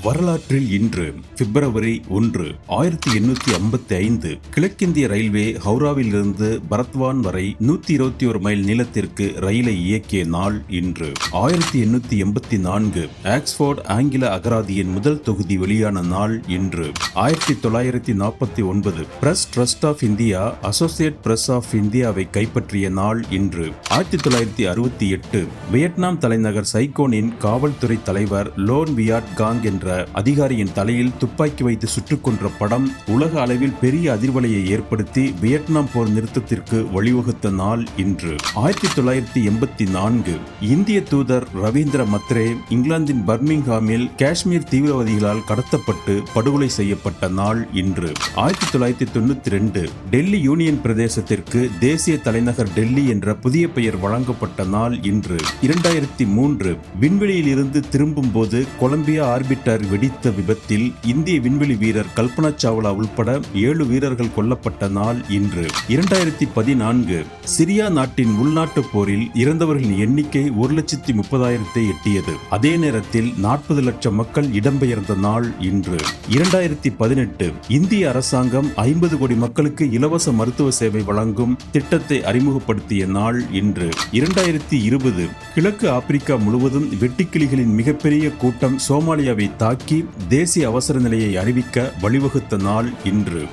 வரலாற்றில் இன்று பிப்ரவரி ஒன்று ஆயிரத்தி எண்ணூத்தி ஐம்பத்தி ஐந்து கிழக்கிந்திய ரயில்வே ஹவுராவிலிருந்து பரத்வான் வரை நூத்தி இருபத்தி ஒரு மைல் நீளத்திற்கு ரயிலை இயக்கிய நாள் இன்று. ஆயிரத்தி எண்ணூத்தி எண்பத்தி நான்கு ஆக்ஸ்போர்ட் ஆங்கில அகராதியின் முதல் தொகுதி வெளியான நாள் இன்று. ஆயிரத்தி தொள்ளாயிரத்தி நாற்பத்தி ஒன்பது press trust of India associate press of இந்தியாவை கைப்பற்றிய நாள் இன்று. ஆயிரத்தி தொள்ளாயிரத்தி அறுபத்தி எட்டு வியட்நாம் தலைநகர் சைகோனின் காவல்துறை தலைவர் லோன் வியாட் காங் என்ற அதிகாரியின் தலையில் துப்பாக்கி வைத்து சுட்டுக் கொன்ற படம் உலக அளவில் பெரிய அதிர்வலையை ஏற்படுத்தி வியட்நாம் போர் நிறுத்தத்திற்கு வழிவகுத்த நாள் இன்று. ஆயிரத்தி தொள்ளாயிரத்தி எண்பத்தி நான்கு. இந்திய தூதர் ரவீந்திர மத்ரே இங்கிலாந்தின் பர்மிங்ஹாமில் காஷ்மீர் தீவிரவாதிகளால் கடத்தப்பட்டு படுகொலை செய்யப்பட்ட நாள் இன்று. ஆயிரத்தி தொள்ளாயிரத்தி தொண்ணூத்தி ரெண்டு. டெல்லி யூனியன் பிரதேசத்திற்கு தேசிய தலைநகர் டெல்லி என்ற புதிய பெயர் வழங்கப்பட்ட நாள் இன்று. இரண்டாயிரத்தி மூன்று. விண்வெளியில் இருந்து திரும்பும் போது கொலம்பியா ஆர்பிட்டர் வெடித்த விபத்தில் இந்திய விண்வெளி வீரர் கல்பனா சாவ்லா உள்பட ஏழு வீரர்கள் கொல்லப்பட்ட நாள் இன்று. இரண்டாயிரத்தி பதினான்கு சிரியா நாட்டின் உள்நாட்டு போரில் இறந்தவர்களின் எண்ணிக்கை ஒரு லட்சத்தி முப்பதாயிரத்தை எட்டியது. அதே நேரத்தில் நாற்பது லட்சம் மக்கள் இடம்பெயர்ந்த நாள் இன்று. இரண்டாயிரத்தி பதினெட்டு இந்திய அரசாங்கம் ஐம்பது கோடி மக்களுக்கு இலவச மருத்துவ சேவை வழங்கும் திட்டத்தை அறிமுகப்படுத்திய நாள் இன்று. இரண்டாயிரத்தி இருபது கிழக்கு ஆப்பிரிக்கா முழுவதும் வெட்டுக்கிளிகளின் மிகப்பெரிய கூட்டம் சோமாலியாவை தாக்கி தேசிய அவசர நிலையை அறிவிக்க வழிவகுத்த நாள் இன்று.